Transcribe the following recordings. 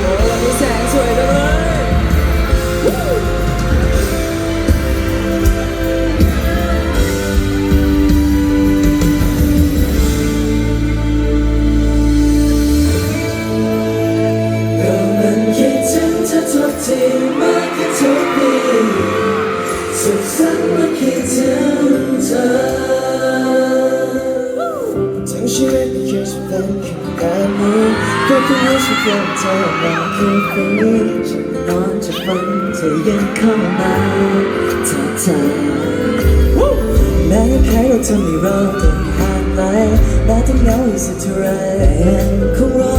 โอ้วันนี้แสงสวยจังเลยก็มันคิดถึงเธอทุกทีมากแค่ทุกปีสุขสันต์เมื่อคิดถึงเธอ ตไม่เคยจะเป็นแค่การนี้ก็แค่รู้สึกว่าเธอมาคือคนนี้ฉันนอนจะฝันเธอยังเข้ามาเธอเธอแม้ใครเราจะไม่รอต้องห่างไปแม้ต้องเหงาอีกสักเท่าไรแต่ยังคงรอ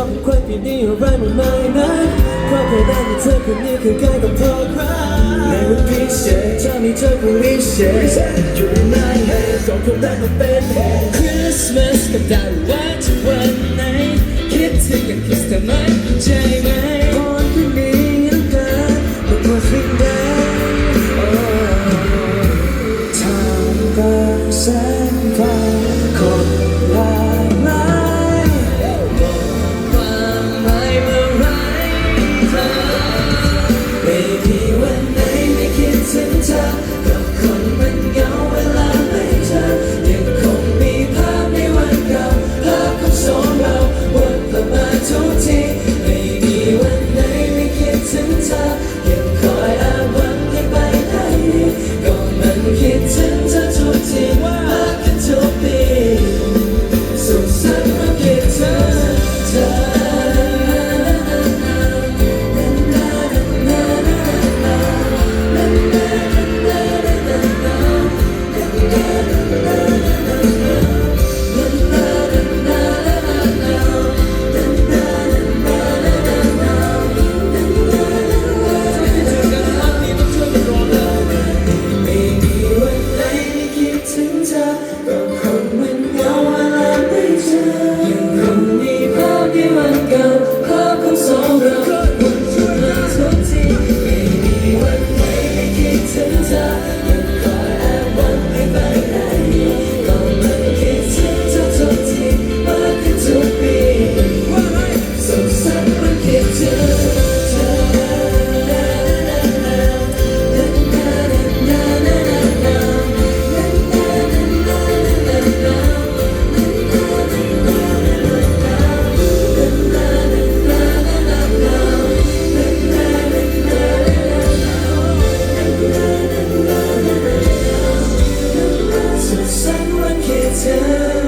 อบเป็นคนที่ดีอะไรมากม่นะเพราะเธอได้กับเธอคนนี้คือใกล้กับเอครับไม่วันพิเศษจะอมีเธอคนพิเศษออยู่ในเหตุสองคนได้มาเป็นคริสต์มาสกับดาว่าจะวันไหนคิดถึงกันคิดทำไมใจไหมคนที่มีรักกันมันควรสิ่งใด time goes to